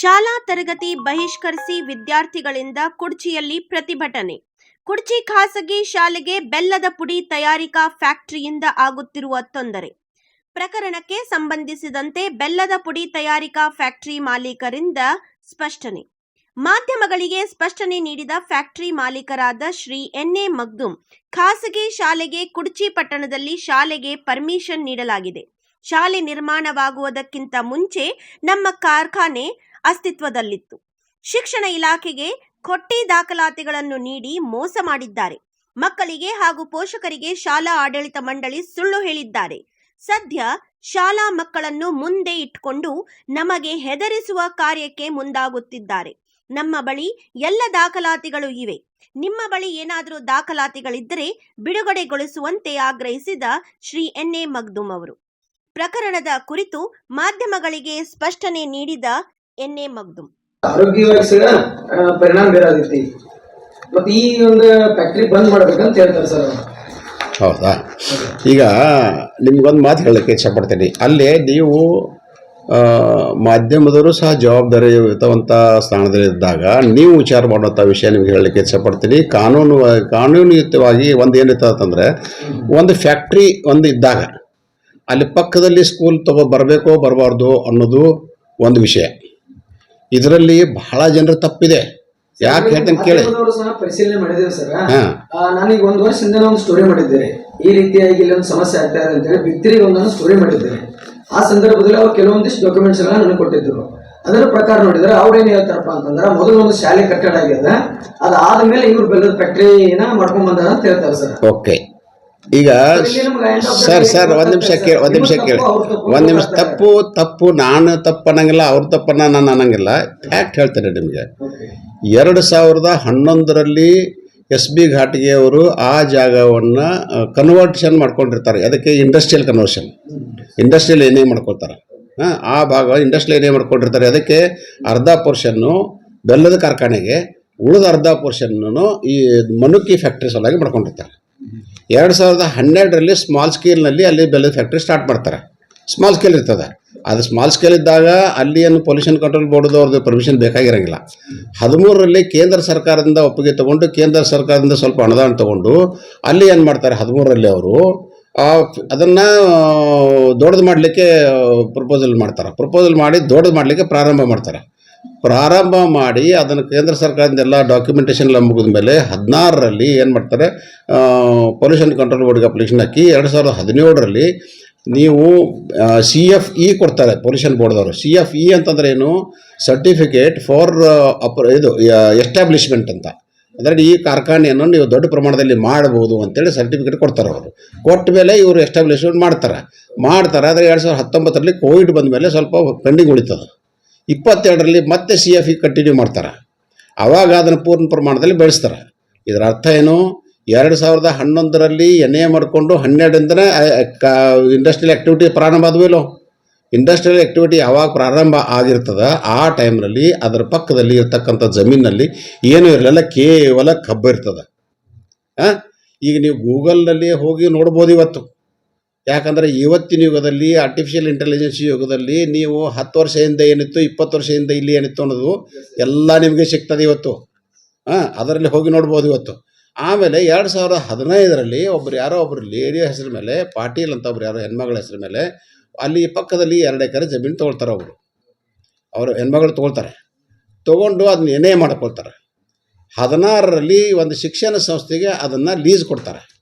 ಶಾಲಾ ತರಗತಿ ಬಹಿಷ್ಕರಿಸಿ ವಿದ್ಯಾರ್ಥಿಗಳಿಂದ ಕುಡ್ಚಿಯಲ್ಲಿ ಪ್ರತಿಭಟನೆ. ಕುಡ್ಚಿ ಖಾಸಗಿ ಶಾಲೆಗೆ ಬೆಲ್ಲದ ಪುಡಿ ತಯಾರಿಕಾ ಫ್ಯಾಕ್ಟರಿಯಿಂದ ಆಗುತ್ತಿರುವ ತೊಂದರೆ. ಪ್ರಕರಣಕ್ಕೆ ಸಂಬಂಧಿಸಿದಂತೆ ಬೆಲ್ಲದ ಪುಡಿ ತಯಾರಿಕಾ ಫ್ಯಾಕ್ಟರಿ ಮಾಲೀಕರಿಂದ ಸ್ಪಷ್ಟನೆ. ಮಾಧ್ಯಮಗಳಿಗೆ ಸ್ಪಷ್ಟನೆ ನೀಡಿದ ಫ್ಯಾಕ್ಟರಿ ಮಾಲೀಕರಾದ ಶ್ರೀ ಎನ್ ಎ ಮಗ್ದುಮ್ ಖಾಸಗಿ ಶಾಲೆಗೆ ಕುಡ್ಚಿ ಪಟ್ಟಣದಲ್ಲಿ ಶಾಲೆಗೆ ಪರ್ಮಿಷನ್ ನೀಡಲಾಗಿದೆ. ಶಾಲೆ ನಿರ್ಮಾಣವಾಗುವುದಕ್ಕಿಂತ ಮುಂಚೆ ನಮ್ಮ ಕಾರ್ಖಾನೆ ಅಸ್ತಿತ್ವದಲ್ಲಿತ್ತು. ಶಿಕ್ಷಣ ಇಲಾಖೆಗೆ ಕೊಟ್ಟಿ ದಾಖಲಾತಿಗಳನ್ನು ನೀಡಿ ಮೋಸ ಮಾಡಿದ್ದಾರೆ. ಮಕ್ಕಳಿಗೆ ಹಾಗೂ ಪೋಷಕರಿಗೆ ಶಾಲಾ ಆಡಳಿತ ಮಂಡಳಿ ಸುಳ್ಳು ಹೇಳಿದ್ದಾರೆ. ಸದ್ಯ ಶಾಲಾ ಮಕ್ಕಳನ್ನು ಮುಂದೆ ಇಟ್ಕೊಂಡು ನಮಗೆ ಹೆದರಿಸುವ ಕಾರ್ಯಕ್ಕೆ ಮುಂದಾಗುತ್ತಿದ್ದಾರೆ. ನಮ್ಮ ಬಳಿ ಎಲ್ಲ ದಾಖಲಾತಿಗಳು ಇವೆ. ನಿಮ್ಮ ಬಳಿ ಏನಾದರೂ ದಾಖಲಾತಿಗಳಿದ್ದರೆ ಬಿಡುಗಡೆಗೊಳಿಸುವಂತೆ ಆಗ್ರಹಿಸಿದ ಶ್ರೀ ಎನ್ ಎ ಮಗ್ದುಮ್ ಅವರು. ಪ್ರಕರಣದ ಕುರಿತು ಮಾಧ್ಯಮಗಳಿಗೆ ಸ್ಪಷ್ಟನೆ ನೀಡಿದ ಎನ್ ಎ ಮಗ್ದುಮ್ ಆರೋಗ್ಯವಾಗಿ ಸಹ ಪರಿಣಾಮ ಬೀರತೈತಿ ಮತ್ತೆ ಈ ಒಂದು ಫ್ಯಾಕ್ಟ್ರಿ ಬಂದ್ ಮಾಡ್ಬೇಕಂತ ಹೇಳ್ತಾರೆ ಸರ್ ಹೌದಾ? ಈಗ ನಿಮ್ಗೊಂದು ಮಾತು ಹೇಳಕ್ಕೆ ಇಷ್ಟಪಡ್ತೀನಿ. ಅಲ್ಲಿ ನೀವು ಆ, ಮಾಧ್ಯಮದವರು ಸಹ ಜವಾಬ್ದಾರಿಯುತವಂಥ ಸ್ಥಾನದಲ್ಲಿದ್ದಾಗ ನೀವು ವಿಚಾರ ಮಾಡುವಂಥ ವಿಷಯ ನಿಮ್ಗೆ ಹೇಳಲಿಕ್ಕೆ ಇಷ್ಟಪಡ್ತೀನಿ. ಕಾನೂನು ಕಾನೂನುಯುತವಾಗಿ ಒಂದು ಏನಿತ್ತು ಅಂತಂದರೆ ಒಂದು ಫ್ಯಾಕ್ಟ್ರಿ ಒಂದು ಇದ್ದಾಗ ಅಲ್ಲಿ ಪಕ್ಕದಲ್ಲಿ ಸ್ಕೂಲ್ ತಗೋ ಬರಬೇಕೋ ಬರಬಾರ್ದು ಅನ್ನೋದು ಒಂದು ವಿಷಯ. ಇದರಲ್ಲಿ ಬಹಳ ಜನರ ತಪ್ಪಿದೆ. ಯಾಕೆ ಹೇಳ್ತೇನೆ ಕೇಳಿ. ಸಹ ಪರಿಶೀಲನೆ ಮಾಡಿದ್ದೇವೆ ಸರ್? ಹಾಂ. ನಾನೀಗ ಒಂದು ವರ್ಷದಿಂದ ಒಂದು ಸ್ಟೋರಿ ಮಾಡಿದ್ದೇನೆ. ಈ ರೀತಿಯಾಗಿ ಇಲ್ಲಿ ಒಂದು ಸಮಸ್ಯೆ ಆಗ್ತಾ ಇದೆ ಅಂತೇಳಿ ಬಿತ್ತಿರಿ ಒಂದನ್ನು ಸ್ಟೋರಿ ಮಾಡಿದ್ದೇನೆ. ಆ ಸಂದರ್ಭದಲ್ಲಿ ಅವ್ರು ಕೆಲವೊಂದಿಷ್ಟು ಡಾಕ್ಯುಮೆಂಟ್ಸ್ ಗಳನ್ನ ನನಗೆ ಕೊಟ್ಟಿದ್ರು. ಅದರ ಪ್ರಕಾರ ನೋಡಿದ್ರೆ ಅವ್ರು ಏನು ಹೇಳ್ತಾರಪ್ಪ ಅಂತಂದ್ರೆ ಮೊದಲು ಒಂದು ಶಾಲೆ ಕಟ್ಟಡ ಆಗ್ಯದ ಅದಾದ್ಮೇಲೆ ಇವ್ರು ಬೆಲ್ಲದ ಫ್ಯಾಕ್ಟ್ರಿನ ಮಾಡ್ಕೊಂಡ್ ಬಂದಾರ ಅಂತ ಹೇಳ್ತಾರೆ ಸರ್. ಓಕೆ ಈಗ ಸರ್ ಸರ್ ಒಂದು ನಿಮಿಷ ಕೇಳಿ ಒಂದು ನಿಮಿಷ ಕೇಳಿ. ಒಂದು ನಿಮಿಷ ತಪ್ಪು ತಪ್ಪು ನಾನು ತಪ್ಪು ಅನ್ನಂಗಿಲ್ಲ ಅವ್ರ ತಪ್ಪನ್ನ ನಾನು ಅನ್ನಂಗಿಲ್ಲ. ಫ್ಯಾಕ್ಟ್ ಹೇಳ್ತೇನೆ ನಿಮಗೆ. ಎರಡು ಸಾವಿರದ ಹನ್ನೊಂದರಲ್ಲಿ ಎಸ್ ಬಿ ಘಾಟಿಗೆ ಅವರು ಆ ಜಾಗವನ್ನು ಕನ್ವರ್ಷನ್ ಮಾಡ್ಕೊಂಡಿರ್ತಾರೆ. ಅದಕ್ಕೆ ಇಂಡಸ್ಟ್ರಿಯಲ್ ಕನ್ವರ್ಷನ್ ಇಂಡಸ್ಟ್ರಿಯಲ್ ಏನೇ ಮಾಡ್ಕೊಳ್ತಾರೆ. ಹಾಂ ಆ ಭಾಗ ಇಂಡಸ್ಟ್ರಿಯಲ್ ಏನೇ ಮಾಡ್ಕೊಂಡಿರ್ತಾರೆ. ಅದಕ್ಕೆ ಅರ್ಧ ಪೋರ್ಷನ್ನು ಬೆಲ್ಲದ ಕಾರ್ಖಾನೆಗೆ ಉಳಿದ ಅರ್ಧ ಪೋರ್ಷನ್ನು ಈ ಮನುಕಿ ಫ್ಯಾಕ್ಟ್ರಿ ಸಲುವಾಗಿ ಮಾಡ್ಕೊಂಡಿರ್ತಾರೆ. ಎರಡು ಸಾವಿರದ ಹನ್ನೆರಡರಲ್ಲಿ ಸ್ಮಾಲ್ ಸ್ಕೇಲ್ನಲ್ಲಿ ಅಲ್ಲಿ ಬೆಲ್ಲದ ಫ್ಯಾಕ್ಟ್ರಿ ಸ್ಟಾರ್ಟ್ ಮಾಡ್ತಾರೆ. ಸ್ಮಾಲ್ ಸ್ಕೇಲ್ ಇರ್ತದೆ. ಅದು ಸ್ಮಾಲ್ ಸ್ಕೇಲ್ ಇದ್ದಾಗ ಅಲ್ಲಿ ಏನು ಪೊಲ್ಯೂಷನ್ ಕಂಟ್ರೋಲ್ ಬೋರ್ಡ್ದು ಅವ್ರದ್ದು ಪರ್ಮಿಷನ್ ಬೇಕಾಗಿರಂಗಿಲ್ಲ. ಹದಿಮೂರರಲ್ಲಿ ಕೇಂದ್ರ ಸರ್ಕಾರದಿಂದ ಒಪ್ಪಿಗೆ ತಗೊಂಡು ಕೇಂದ್ರ ಸರ್ಕಾರದಿಂದ ಸ್ವಲ್ಪ ಅನುದಾನ ತಗೊಂಡು ಅಲ್ಲಿ ಏನು ಮಾಡ್ತಾರೆ ಹದಿಮೂರರಲ್ಲಿ ಅವರು ಅದನ್ನು ದೊಡ್ಡದು ಮಾಡಲಿಕ್ಕೆ ಪ್ರಪೋಸಲ್ ಮಾಡ್ತಾರೆ. ಪ್ರಪೋಸಲ್ ಮಾಡಿ ದೊಡ್ಡದು ಮಾಡಲಿಕ್ಕೆ ಪ್ರಾರಂಭ ಮಾಡ್ತಾರೆ. ಪ್ರಾರಂಭ ಮಾಡಿ ಅದನ್ನು ಕೇಂದ್ರ ಸರ್ಕಾರದಿಂದ ಎಲ್ಲ ಡಾಕ್ಯುಮೆಂಟೇಷನ್ ಎಲ್ಲ ಮುಗಿದ ಮೇಲೆ ಹದಿನಾರರಲ್ಲಿ ಏನು ಮಾಡ್ತಾರೆ ಪೊಲ್ಯೂಷನ್ ಕಂಟ್ರೋಲ್ ಬೋರ್ಡ್ಗೆ ಅಪ್ಲಿಕೇಶನ್ ಹಾಕಿ ಎರಡು ಸಾವಿರದ ಹದಿನೇಳರಲ್ಲಿ ನೀವು ಸಿ ಎಫ್ ಇ ಕೊಡ್ತಾರೆ ಪೊಲ್ಯೂಷನ್ ಬೋರ್ಡ್ದವರು ಸಿ ಎಫ್ ಇ ಅಂತಂದ್ರೆ ಏನು? ಸರ್ಟಿಫಿಕೇಟ್ ಫಾರ್ ಅಪ್ ಇದು ಎಸ್ಟಾಬ್ಲಿಷ್ಮೆಂಟ್ ಅಂತ. ಅಂದರೆ ಈ ಕಾರ್ಖಾನೆಯನ್ನು ನೀವು ದೊಡ್ಡ ಪ್ರಮಾಣದಲ್ಲಿ ಮಾಡ್ಬೋದು ಅಂತೇಳಿ ಸರ್ಟಿಫಿಕೇಟ್ ಕೊಡ್ತಾರೆ ಅವರು. ಕೊಟ್ಟ ಮೇಲೆ ಇವರು ಎಸ್ಟಾಬ್ಲಿಷ್ಮೆಂಟ್ ಮಾಡ್ತಾರೆ. ಮಾಡ್ತಾರೆ, ಆದರೆ ಎರಡು ಸಾವಿರದ ಹತ್ತೊಂಬತ್ತರಲ್ಲಿ ಕೋವಿಡ್ ಬಂದ ಮೇಲೆ ಸ್ವಲ್ಪ ಪೆಂಡಿಂಗ್ ಉಳಿತದೆ. ಇಪ್ಪತ್ತೆರಡರಲ್ಲಿ ಮತ್ತೆ ಸಿ ಎಫ್ ಇ ಕಂಟಿನ್ಯೂ ಮಾಡ್ತಾರೆ. ಆವಾಗ ಅದನ್ನು ಪೂರ್ಣ ಪ್ರಮಾಣದಲ್ಲಿ ಬೆಳೆಸ್ತಾರೆ. ಇದರ ಅರ್ಥ ಏನು? ಎರಡು ಸಾವಿರದ ಹನ್ನೊಂದರಲ್ಲಿ ಎನ್ ಎ ಮಾಡಿಕೊಂಡು ಹನ್ನೆರಡರಿಂದನೇ ಇಂಡಸ್ಟ್ರಿಯಲ್ ಆ್ಯಕ್ಟಿವಿಟಿ ಪ್ರಾರಂಭ ಆದವೇಲೋ ಇಂಡಸ್ಟ್ರಿಯಲ್ ಆ್ಯಕ್ಟಿವಿಟಿ ಯಾವಾಗ ಪ್ರಾರಂಭ ಆಗಿರ್ತದೆ, ಆ ಟೈಮ್ನಲ್ಲಿ ಅದರ ಪಕ್ಕದಲ್ಲಿ ಇರ್ತಕ್ಕಂಥ ಜಮೀನಲ್ಲಿ ಏನೂ ಇರಲಿಲ್ಲ, ಕೇವಲ ಕಬ್ಬು ಇರ್ತದೆ. ಈಗ ನೀವು ಗೂಗಲ್ನಲ್ಲಿ ಹೋಗಿ ನೋಡ್ಬೋದು ಇವತ್ತು. ಯಾಕಂದರೆ ಇವತ್ತಿನ ಯುಗದಲ್ಲಿ ಆರ್ಟಿಫಿಷಿಯಲ್ ಇಂಟೆಲಿಜೆನ್ಸ್ ಯುಗದಲ್ಲಿ ನೀವು ಹತ್ತು ವರ್ಷ ಹಿಂದೆ ಏನಿತ್ತು, ಇಪ್ಪತ್ತು ವರ್ಷ ಹಿಂದೆ ಇಲ್ಲಿ ಏನಿತ್ತು ಅನ್ನೋದು ಎಲ್ಲ ನಿಮಗೆ ಸಿಗ್ತದೆ ಇವತ್ತು. ಹಾಂ, ಅದರಲ್ಲಿ ಹೋಗಿ ನೋಡ್ಬೋದು ಇವತ್ತು. ಆಮೇಲೆ ಎರಡು ಸಾವಿರದ ಹದಿನೈದರಲ್ಲಿ ಒಬ್ರು ಯಾರೋ ಒಬ್ರು ಲೇಡಿ ಹೆಸರು ಮೇಲೆ, ಪಾಟೀಲ್ ಅಂತ ಒಬ್ರು ಯಾರೋ ಹೆಣ್ಮಗಳ ಹೆಸರು ಮೇಲೆ, ಅಲ್ಲಿ ಪಕ್ಕದಲ್ಲಿ ಎರಡು ಎಕರೆ ಜಮೀನು ತೊಗೊಳ್ತಾರೆ ಅವರು. ಅವರು ಹೆಣ್ಮಗಳು ತೊಗೊಳ್ತಾರೆ. ತೊಗೊಂಡು ಅದನ್ನ ಏನೇ ಮಾಡ್ಕೊಳ್ತಾರೆ. ಹದಿನಾರರಲ್ಲಿ ಒಂದು ಶಿಕ್ಷಣ ಸಂಸ್ಥೆಗೆ ಅದನ್ನು ಲೀಸ್ ಕೊಡ್ತಾರೆ.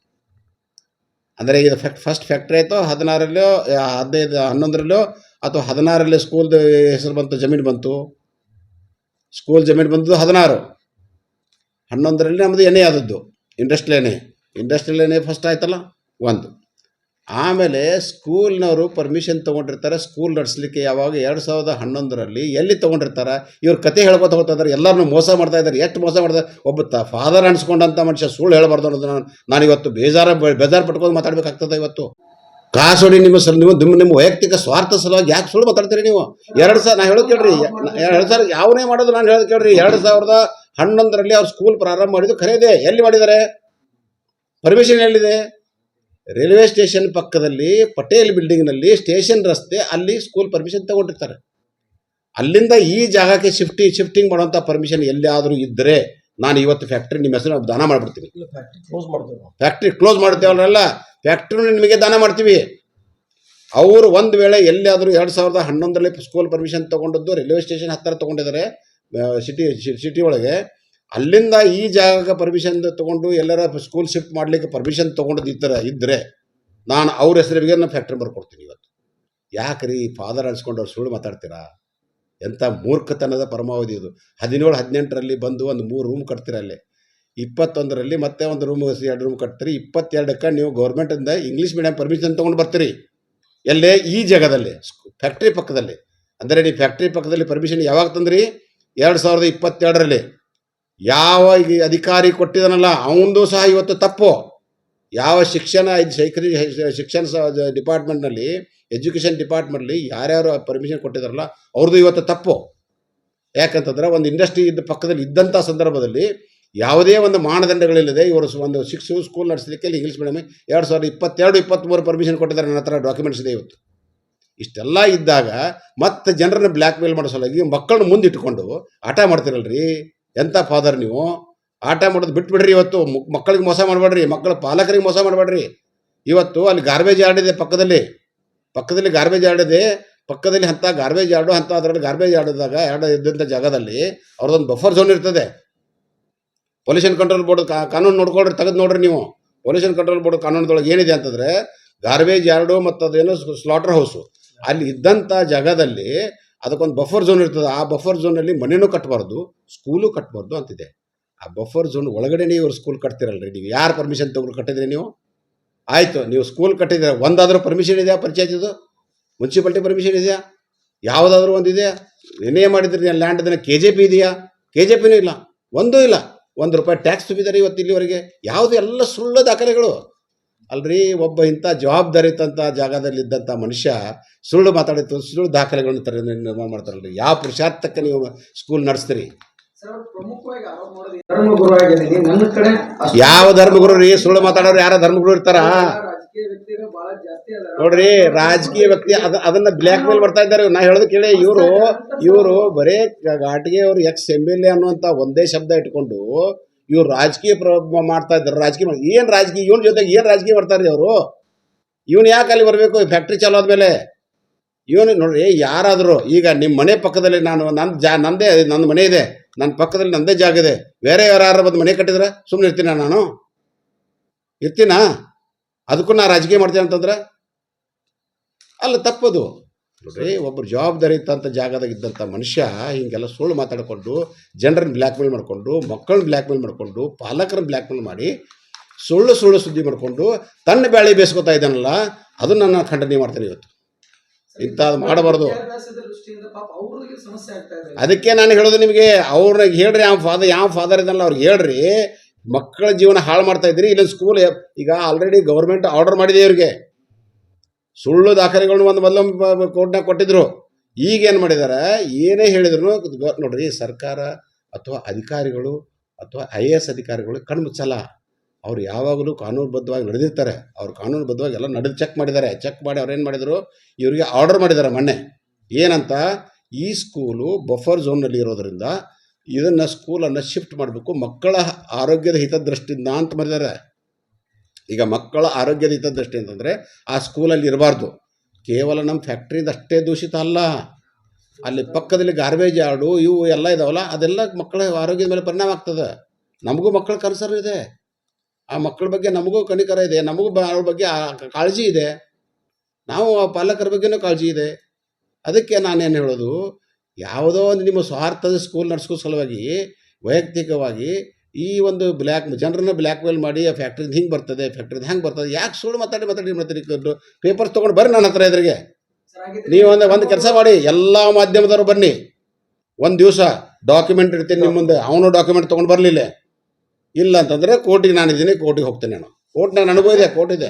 ಅಂದರೆ ಇದು ಫ್ಯಾಕ್ಟ್ ಫಸ್ಟ್ ಫ್ಯಾಕ್ಟ್ರಿ ಆಯಿತು ಹದಿನಾರಲ್ಲೋ ಹದಿನೈದು, ಹನ್ನೊಂದರಲ್ಲೋ ಅಥವಾ ಹದಿನಾರರಲ್ಲಿ ಸ್ಕೂಲ್ದು ಹೆಸರು ಬಂತು, ಜಮೀನು ಬಂತು. ಸ್ಕೂಲ್ ಜಮೀನು ಬಂದದ್ದು ಹದಿನಾರು. ಹನ್ನೊಂದರಲ್ಲಿ ನಮ್ಮದು ಎಣ್ಣೆ ಆದದ್ದು. ಇಂಡಸ್ಟ್ರಿಯಲ್ ಎಣ್ಣೆ. ಇಂಡಸ್ಟ್ರಿಯಲ್ ಎಣ್ಣೆ ಫಸ್ಟ್ ಆಯ್ತಲ್ಲ? ಒಂದು. ಆಮೇಲೆ ಸ್ಕೂಲ್ನವರು ಪರ್ಮಿಷನ್ ತೊಗೊಂಡಿರ್ತಾರೆ, ಸ್ಕೂಲ್ ನಡೆಸಲಿಕ್ಕೆ ಯಾವಾಗ ಎರಡು ಸಾವಿರದ ಹನ್ನೊಂದರಲ್ಲಿ ಎಲ್ಲಿ ತೊಗೊಂಡಿರ್ತಾರೆ? ಇವ್ರು ಕತೆ ಹೇಳ್ಕೊತ ಹೋಗ್ತಾ ಎಲ್ಲರನ್ನು ಮೋಸ ಮಾಡ್ತಾ ಇದ್ದಾರೆ, ಎಷ್ಟು ಮೋಸ ಮಾಡ್ತಾರೆ ಒಬ್ಬ ತ ಫಾದರ್ ಅನ್ಸ್ಕೊಂಡಂಥ ಮನುಷ್ಯ ಸುಳ್ಳು ಹೇಳಬಾರ್ದು ಅನ್ನೋದು ನಾನು ನಾನು ಇವತ್ತು ಬೇಜಾರ, ಬೇಜಾರು ಪಟ್ಕೊಂಡು ಮಾತಾಡಬೇಕಾಗ್ತದೆ ಇವತ್ತು. ಕಾಸು ಹೊಡಿ ನಿಮ್ಮ ಸಲ ನೀವು ನಿಮ್ಮ ನಿಮ್ಮ ವೈಯಕ್ತಿಕ ಸ್ವಾರ್ಥ ಸಲುವಾಗಿ ಯಾಕೆ ಸುಳ್ಳು ಮಾತಾಡ್ತೀರಿ ನೀವು? ಎರಡು ಸಾವಿರ ನಾನು ಹೇಳೋದು ಕೇಳ್ರಿ ಎರಡು ಸಾವಿರ ಯಾವನೇ ಮಾಡೋದು ನಾನು ಹೇಳೋದು ಕೇಳ್ರಿ, ಎರಡು ಸಾವಿರದ ಹನ್ನೊಂದರಲ್ಲಿ ಅವ್ರು ಸ್ಕೂಲ್ ಪ್ರಾರಂಭ ಮಾಡಿದ್ದು ಖರೇದೆ, ಎಲ್ಲಿ ಮಾಡಿದ್ದಾರೆ? ಪರ್ಮಿಷನ್ ಎಲ್ಲಿದೆ? ರೈಲ್ವೆ ಸ್ಟೇಷನ್ ಪಕ್ಕದಲ್ಲಿ ಪಟೇಲ್ ಬಿಲ್ಡಿಂಗ್ನಲ್ಲಿ ಸ್ಟೇಷನ್ ರಸ್ತೆ ಅಲ್ಲಿ ಸ್ಕೂಲ್ ಪರ್ಮಿಷನ್ ತಗೊಂಡಿರ್ತಾರೆ. ಅಲ್ಲಿಂದ ಈ ಜಾಗಕ್ಕೆ ಶಿಫ್ಟಿ ಶಿಫ್ಟಿಂಗ್ ಮಾಡುವಂಥ ಪರ್ಮಿಷನ್ ಎಲ್ಲಿಯಾದರೂ ಇದ್ದರೆ ನಾನು ಇವತ್ತು ಫ್ಯಾಕ್ಟ್ರಿ ನಿಮ್ಮ ಹೆಸರು ದಾನ ಮಾಡಿಬಿಡ್ತೀನಿ. ಕ್ಲೋಸ್ ಮಾಡ್ತೇವೆ ಫ್ಯಾಕ್ಟ್ರಿ ಕ್ಲೋಸ್ ಮಾಡ್ತೇವಲ್ಲ ಫ್ಯಾಕ್ಟ್ರಿನ ನಿಮಗೆ ದಾನ ಮಾಡ್ತೀವಿ. ಅವರು ಒಂದು ವೇಳೆ ಎಲ್ಲಿಯಾದರೂ ಎರಡು ಸಾವಿರದ ಹನ್ನೊಂದರಲ್ಲಿ ಸ್ಕೂಲ್ ಪರ್ಮಿಷನ್ ತೊಗೊಂಡದ್ದು ರೈಲ್ವೆ ಸ್ಟೇಷನ್ ಹತ್ತಿರ ತೊಗೊಂಡಿದ್ದಾರೆ ಸಿಟಿ ಸಿಟಿ ಒಳಗೆ. ಅಲ್ಲಿಂದ ಈ ಜಾಗಕ್ಕೆ ಪರ್ಮಿಷನ್ ತೊಗೊಂಡು ಎಲ್ಲರ ಸ್ಕೂಲ್ ಶಿಫ್ಟ್ ಮಾಡಲಿಕ್ಕೆ ಪರ್ಮಿಷನ್ ತೊಗೊಂಡು ಇದ್ದರೆ ಇದ್ದರೆ ನಾನು ಅವ್ರ ಹೆಸರಿಗೆ ನಾನು ಫ್ಯಾಕ್ಟ್ರಿ ಬರ್ಕೊಡ್ತೀನಿ ಇವತ್ತು. ಯಾಕ್ರಿ ಫಾದರ್ ಅನ್ಸ್ಕೊಂಡು ಅವ್ರು ಸುಳ್ಳು ಮಾತಾಡ್ತೀರಾ? ಎಂಥ ಮೂರ್ಖತನದ ಪರಮಾವಧಿ ಇದು. ಹದಿನೇಳು, ಹದಿನೆಂಟರಲ್ಲಿ ಬಂದು ಒಂದು ಮೂರು ರೂಮ್ ಕಟ್ತೀರ ಅಲ್ಲಿ? ಇಪ್ಪತ್ತೊಂದರಲ್ಲಿ ಮತ್ತೆ ಒಂದು ರೂಮ್ ಎರಡು ರೂಮ್ ಕಟ್ತೀರಿ. ಇಪ್ಪತ್ತೆರಡಕ್ಕೆ ನೀವು ಗೌರ್ಮೆಂಟಿಂದ ಇಂಗ್ಲೀಷ್ ಮೀಡಿಯಂ ಪರ್ಮಿಷನ್ ತೊಗೊಂಡು ಬರ್ತೀರಿ. ಎಲ್ಲೇ ಈ ಜಾಗದಲ್ಲಿ ಫ್ಯಾಕ್ಟ್ರಿ ಪಕ್ಕದಲ್ಲಿ. ಅಂದರೆ ನೀವು ಫ್ಯಾಕ್ಟ್ರಿ ಪಕ್ಕದಲ್ಲಿ ಪರ್ಮಿಷನ್ ಯಾವಾಗ ತಂದ್ರಿ? ಎರಡು ಸಾವಿರದ ಇಪ್ಪತ್ತೆರಡರಲ್ಲಿ. ಯಾವ ಅಧಿಕಾರಿ ಕೊಟ್ಟಿದನಲ್ಲ, ಅವನದು ಸಹ ಇವತ್ತು ತಪ್ಪು. ಯಾವ ಶಿಕ್ಷಣ ಶಿಕ್ಷಣ ಸ- ಡಿಪಾರ್ಟ್ಮೆಂಟ್ನಲ್ಲಿ, ಎಜುಕೇಷನ್ ಡಿಪಾರ್ಟ್ಮೆಂಟ್ಲಿ ಯಾರ್ಯಾರು ಪರ್ಮಿಷನ್ ಕೊಟ್ಟಿದ್ದಾರಲ್ಲ ಅವ್ರದ್ದು ಇವತ್ತು ತಪ್ಪು. ಯಾಕಂತಂದ್ರೆ ಒಂದು ಇಂಡಸ್ಟ್ರಿ ಇದ್ದ ಪಕ್ಕದಲ್ಲಿ ಇದ್ದಂಥ ಸಂದರ್ಭದಲ್ಲಿ ಯಾವುದೇ ಒಂದು ಮಾನದಂಡಗಳಿಲ್ಲದೆ ಇವರು ಒಂದು ಶಿಕ್ಷು, ಸ್ಕೂಲ್ ನಡೆಸಲಿಕ್ಕೆ ಇಲ್ಲಿ ಇಂಗ್ಲೀಷ್ ಮೀಡಿಯಮ್ ಎರಡು ಸಾವಿರದ ಇಪ್ಪತ್ತೆರಡು, ಇಪ್ಪತ್ತ್ಮೂರು ಪರ್ಮಿಷನ್ ಕೊಟ್ಟಿದ್ದಾರೆ ನನ್ನ ಹತ್ರ ಡಾಕ್ಯುಮೆಂಟ್ಸ್ ಇದೆ ಇವತ್ತು. ಇಷ್ಟೆಲ್ಲ ಇದ್ದಾಗ ಮತ್ತೆ ಜನರನ್ನು ಬ್ಲ್ಯಾಕ್ ಮೇಲ್ ಮಾಡೋ ಸಲುವಾಗಿ ಮಕ್ಕಳನ್ನ ಮುಂದಿಟ್ಟುಕೊಂಡು ಆಟ ಮಾಡ್ತಿರಲ್ರಿ? ಎಂಥ ಫಾದರ್ ನೀವು? ಆಟ ಮಾಡೋದು ಬಿಟ್ಬಿಡ್ರಿ ಇವತ್ತು. ಮಕ್ಕಳಿಗೆ ಮೋಸ ಮಾಡಬೇಡ್ರಿ. ಮಕ್ಕಳ ಪಾಲಕರಿಗೆ ಮೋಸ ಮಾಡಬೇಡ್ರಿ. ಇವತ್ತು ಅಲ್ಲಿ ಗಾರ್ಬೇಜ್ ಆಡಿದೆ ಪಕ್ಕದಲ್ಲಿ. ಪಕ್ಕದಲ್ಲಿ ಗಾರ್ಬೇಜ್ ಆಡಿದೆ. ಪಕ್ಕದಲ್ಲಿ ಅಂಥ ಗಾರ್ಬೇಜ್ ಯಾರ್ಡು ಅಂತ ಅದರಲ್ಲಿ ಗಾರ್ಬೇಜ್ ಆಡಿದಾಗ ಎರಡು ಇದ್ದಂಥ ಜಾಗದಲ್ಲಿ ಅವ್ರದ್ದೊಂದು ಬಫರ್ ಝೋನ್ ಇರ್ತದೆ. ಪೊಲ್ಯೂಷನ್ ಕಂಟ್ರೋಲ್ ಬೋರ್ಡ್ ಕಾನೂನು ನೋಡ್ಕೊಳ್ರಿ, ತೆಗೆದು ನೋಡ್ರಿ ನೀವು. ಪೊಲ್ಯೂಷನ್ ಕಂಟ್ರೋಲ್ ಬೋರ್ಡ್ ಕಾನೂನದೊಳಗೆ ಏನಿದೆ ಅಂತಂದ್ರೆ ಗಾರ್ಬೇಜ್ ಯಾರ್ಡು ಮತ್ತು ಅದೇನು ಸ್ಲಾಟರ್ ಹೌಸು ಅಲ್ಲಿ ಇದ್ದಂಥ ಜಾಗದಲ್ಲಿ ಅದಕ್ಕೊಂದು ಬಫರ್ ಝೋನ್ ಇರ್ತದೆ. ಆ ಬಫರ್ ಝೋನಲ್ಲಿ ಮನೆನೂ ಕಟ್ಟಬಾರ್ದು ಸ್ಕೂಲು ಕಟ್ಟಬಾರ್ದು ಅಂತಿದೆ. ಆ ಬಫರ್ ಝೋನ್ ಒಳಗಡೆನೇ ಇವರು ಸ್ಕೂಲ್ ಕಟ್ತಿರಲ್ರಿ. ನೀವು ಯಾರು ಪರ್ಮಿಷನ್ ತಗೊಂಡು ಕಟ್ಟಿದ್ರಿ ನೀವು? ಆಯಿತು, ನೀವು ಸ್ಕೂಲ್ ಕಟ್ಟಿದ್ರೆ ಒಂದಾದರೂ ಪರ್ಮಿಷನ್ ಇದೆಯಾ ಪಂಚಾಯತಿದು? ಮುನ್ಸಿಪಾಲ್ಟಿ ಪರ್ಮಿಷನ್ ಇದೆಯಾ? ಯಾವುದಾದ್ರೂ ಒಂದು ಇದೆಯಾ ಏನೇ ಮಾಡಿದ್ರಿ ಲ್ಯಾಂಡ್ ಅದನ್ನು ಕೆ ಜೆ ಪಿ ಇದೆಯಾ? ಕೆ ಜೆ ಪಿನೂ ಇಲ್ಲ. ಒಂದೂ ಇಲ್ಲ. ಒಂದು ರೂಪಾಯಿ ಟ್ಯಾಕ್ಸ್ ತುಂಬಿದ್ದಾರೆ ಇವತ್ತು ಇಲ್ಲಿವರೆಗೆ. ಯಾವುದು ಎಲ್ಲ ಸುಳ್ಳು ದಾಖಲೆಗಳು. ಅಲ್ರಿ ಒಬ್ಬ ಇಂಥ ಜಾಗದಲ್ಲಿ ಜಾಗದಲ್ಲಿದ್ದಂಥ ಮನುಷ್ಯ ಸುಳ್ಳು ಮಾತಾಡಿತ್ತು ಸುಳ್ಳು ದಾಖಲೆಗಳನ್ನು ತರ ನಿರ್ಮಾಣ ಮಾಡ್ತಾರಲ್ರಿ. ಯಾವ ಪುರುಷಾರ್ಥಕ್ಕೆ ನೀವು ಸ್ಕೂಲ್ ನಡೆಸ್ತೀರಿ? ಯಾವ ಧರ್ಮಗುರು ರೀ ಸುಳ್ಳು ಮಾತಾಡೋರು ಯಾರ ಧರ್ಮಗುರು ಇರ್ತಾರ? ನೋಡ್ರಿ ರಾಜಕೀಯ ವ್ಯಕ್ತಿ ಅದ ಅದನ್ನ ಬ್ಲ್ಯಾಕ್ ಮೇಲ್ ಬರ್ತಾ ಇದ್ದಾರೆ. ನಾ ಹೇಳೋದು ಕೇಳಿ ಇವರು ಇವರು ಬರೇ ಘಾಟ್ಗೆ ಅವರು ಎಕ್ಸ್ ಎಂ ಎಲ್ ಎ ಅನ್ನುವಂಥ ಒಂದೇ ಶಬ್ದ ಇಟ್ಕೊಂಡು ಇವ್ರು ರಾಜಕೀಯ ಪ್ರ, ಮಾಡ್ತಾ ಇದ್ದಾರೆ, ರಾಜಕೀಯ ಏನು ರಾಜಕೀಯ, ಇವನ ಜೊತೆಗೆ ಏನು ರಾಜಕೀಯ ಮಾಡ್ತಾರೆ ಅವರು? ಇವನು ಯಾಕೆ ಅಲ್ಲಿ ಬರಬೇಕು? ಫ್ಯಾಕ್ಟ್ರಿ ಚಾಲು ಆದಮೇಲೆ. ಇವನು ನೋಡ್ರಿ ಯಾರಾದರೂ, ಈಗ ನಿಮ್ಮ ಮನೆ ಪಕ್ಕದಲ್ಲಿ ನಾನು ನನ್ನ ಜಾ, ನಂದೇ ನನ್ನ ಮನೆ ಇದೆ. ನನ್ನ ಪಕ್ಕದಲ್ಲಿ ನಂದೇ ಜಾಗ ಇದೆ. ಬೇರೆ ಯಾರು ಬಂದು ಮನೆ ಕಟ್ಟಿದ್ರೆ ಸುಮ್ಮನೆ ಇರ್ತೀನ ನಾನು? ಇರ್ತೀನಾ? ಅದಕ್ಕೂ ನಾನು ರಾಜಕೀಯ ಮಾಡ್ತೀನಿ ಅಂತಂದ್ರೆ ಅಲ್ಲ, ತಪ್ಪದು. ನೋಡ್ರಿ ಒಬ್ಬರು ಜವಾಬ್ದಾರಿ ಇದ್ದಂಥ ಜಾಗದಾಗ ಇದ್ದಂಥ ಮನುಷ್ಯ ಹಿಂಗೆಲ್ಲ ಸುಳ್ಳು ಮಾತಾಡಿಕೊಂಡು ಜನರನ್ನು ಬ್ಲ್ಯಾಕ್ ಮೇಲ್ ಮಾಡಿಕೊಂಡು ಮಕ್ಕಳನ್ನ ಬ್ಲ್ಯಾಕ್ ಮೇಲ್ ಮಾಡಿಕೊಂಡು ಪಾಲಕರನ್ನ ಬ್ಲ್ಯಾಕ್ ಮೇಲ್ ಮಾಡಿ ಸುಳ್ಳು ಸುಳ್ಳು ಸುದ್ದಿ ಮಾಡಿಕೊಂಡು ತನ್ನ ಬ್ಯಾಳಿ ಬೇಯಿಸ್ಕೊತಾ ಇದ್ದಾನಲ್ಲ ಅದನ್ನು ನಾನು ಖಂಡನೆ ಮಾಡ್ತೇನೆ ಇವತ್ತು. ಇಂಥ ಮಾಡಬಾರ್ದು. ಅದಕ್ಕೆ ನಾನು ಹೇಳೋದು ನಿಮಗೆ ಅವ್ರಿಗೆ ಹೇಳ್ರಿ ಯಾವ ಫಾದರ್ ಯಾವ ಫಾದರ್ ಇದ್ದಾನಲ್ಲ ಅವ್ರಿಗೆ ಹೇಳ್ರಿ ಮಕ್ಕಳ ಜೀವನ ಹಾಳು ಮಾಡ್ತಾ ಇದ್ರಿ ಇಲ್ಲೊಂದು ಸ್ಕೂಲ್ ಈಗ ಆಲ್ರೆಡಿ ಗೌರ್ಮೆಂಟ್ ಆರ್ಡರ್ ಮಾಡಿದೆ ಇವ್ರಿಗೆ. ಸುಳ್ಳು ದಾಖಲೆಗಳನ್ನ ಒಂದು ಮೊದಲು ಕೋರ್ಟ್ನಾಗ ಕೊಟ್ಟಿದ್ರು. ಈಗ ಏನು ಮಾಡಿದ್ದಾರೆ ಏನೇ ಹೇಳಿದ್ರು ನೋಡ್ರಿ, ಸರ್ಕಾರ ಅಥವಾ ಅಧಿಕಾರಿಗಳು ಅಥವಾ ಐ ಎ ಎಸ್ ಅಧಿಕಾರಿಗಳು ಕಣ್ಮುಚ್ಚಲ್ಲ ಅವ್ರು ಯಾವಾಗಲೂ ಕಾನೂನುಬದ್ಧವಾಗಿ ನಡೆದಿರ್ತಾರೆ. ಅವ್ರು ಕಾನೂನುಬದ್ಧವಾಗಿ ಎಲ್ಲ ನಡೆದು ಚೆಕ್ ಮಾಡಿದ್ದಾರೆ ಚೆಕ್ ಮಾಡಿ ಅವ್ರು ಏನು ಮಾಡಿದರು? ಇವರಿಗೆ ಆರ್ಡರ್ ಮಾಡಿದ್ದಾರೆ ಮೊನ್ನೆ. ಏನಂತ? ಈ ಸ್ಕೂಲು ಬಫರ್ ಝೋನ್ನಲ್ಲಿ ಇರೋದ್ರಿಂದ ಇದನ್ನು ಸ್ಕೂಲನ್ನು ಶಿಫ್ಟ್ ಮಾಡಬೇಕು ಮಕ್ಕಳ ಆರೋಗ್ಯದ ಹಿತದೃಷ್ಟಿಯಿಂದ ಅಂತ ಮಾಡಿದ್ದಾರೆ ಈಗ ಮಕ್ಕಳ ಆರೋಗ್ಯದ ಹಿತದೃಷ್ಟಿ ಅಂತಂದರೆ ಆ ಸ್ಕೂಲಲ್ಲಿ ಇರಬಾರ್ದು. ಕೇವಲ ನಮ್ಮ ಫ್ಯಾಕ್ಟ್ರಿಯಿಂದ ಅಷ್ಟೇ ದೂಷಿತ ಅಲ್ಲ. ಅಲ್ಲಿ ಪಕ್ಕದಲ್ಲಿ ಗಾರ್ಬೇಜ್ ಯಾರ್ಡು ಇವು ಎಲ್ಲ ಇದಾವಲ್ಲ, ಅದೆಲ್ಲ ಮಕ್ಕಳ ಆರೋಗ್ಯದ ಮೇಲೆ ಪರಿಣಾಮ ಆಗ್ತದೆ. ನಮಗೂ ಮಕ್ಕಳ ಕನ್ಸರ್ ಇದೆ. ಆ ಮಕ್ಕಳ ಬಗ್ಗೆ ನಮಗೂ ಕನಿಕರ ಇದೆ. ನಮಗೂ ಅವ್ರ ಬಗ್ಗೆ ಕಾಳಜಿ ಇದೆ. ನಾವು ಆ ಪಾಲಕರ ಬಗ್ಗೆನೂ ಕಾಳಜಿ ಇದೆ. ಅದಕ್ಕೆ ನಾನೇನು ಹೇಳೋದು? ಯಾವುದೋ ಒಂದು ನಿಮ್ಮ ಸ್ವಾರ್ಥದ ಸ್ಕೂಲ್ ನಡೆಸ್ಕೋ ಸಲುವಾಗಿ, ವೈಯಕ್ತಿಕವಾಗಿ ಈ ಒಂದು ಬ್ಲ್ಯಾಕ್ ಜನರನ್ನ ಬ್ಲ್ಯಾಕ್ ಮೇಲ್ ಮಾಡಿ ಆ ಫ್ಯಾಕ್ಟ್ರಿದ ಹಿಂಗೆ ಬರ್ತದೆ ಫ್ಯಾಕ್ಟ್ರಿದ ಹೆಂಗೆ ಬರ್ತದೆ ಯಾಕೆ ಸುಳ್ಳು ಮಾತಾಡಿ ಮಾತಾಡಿ ಮಾಡ್ತೀರಿ ಪೇಪರ್ಸ್ ತೊಗೊಂಡು ಬರ್ರಿ ನನ್ನ ಹತ್ರ ಇದ್ರಿಗೆ ನೀವು ಒಂದು ಒಂದು ಕೆಲಸ ಮಾಡಿ ಎಲ್ಲ ಮಾಧ್ಯಮದವರು ಬನ್ನಿ. ಒಂದು ದಿವಸ ಡಾಕ್ಯುಮೆಂಟ್ ಇಡ್ತೀನಿ ನಿಮ್ಮ ಮುಂದೆ ಅವನು ಡಾಕ್ಯುಮೆಂಟ್ ತೊಗೊಂಡು ಬರಲಿಲ್ಲ. ಇಲ್ಲ ಅಂತಂದರೆ ಕೋರ್ಟಿಗೆ ನಾನಿದ್ದೀನಿ ಕೋರ್ಟಿಗೆ ಹೋಗ್ತೇನೆ ನಾನು. ಕೋರ್ಟ್ನಾಗ ನನಗೂ ಇದೆ ಕೋರ್ಟ್ ಇದೆ.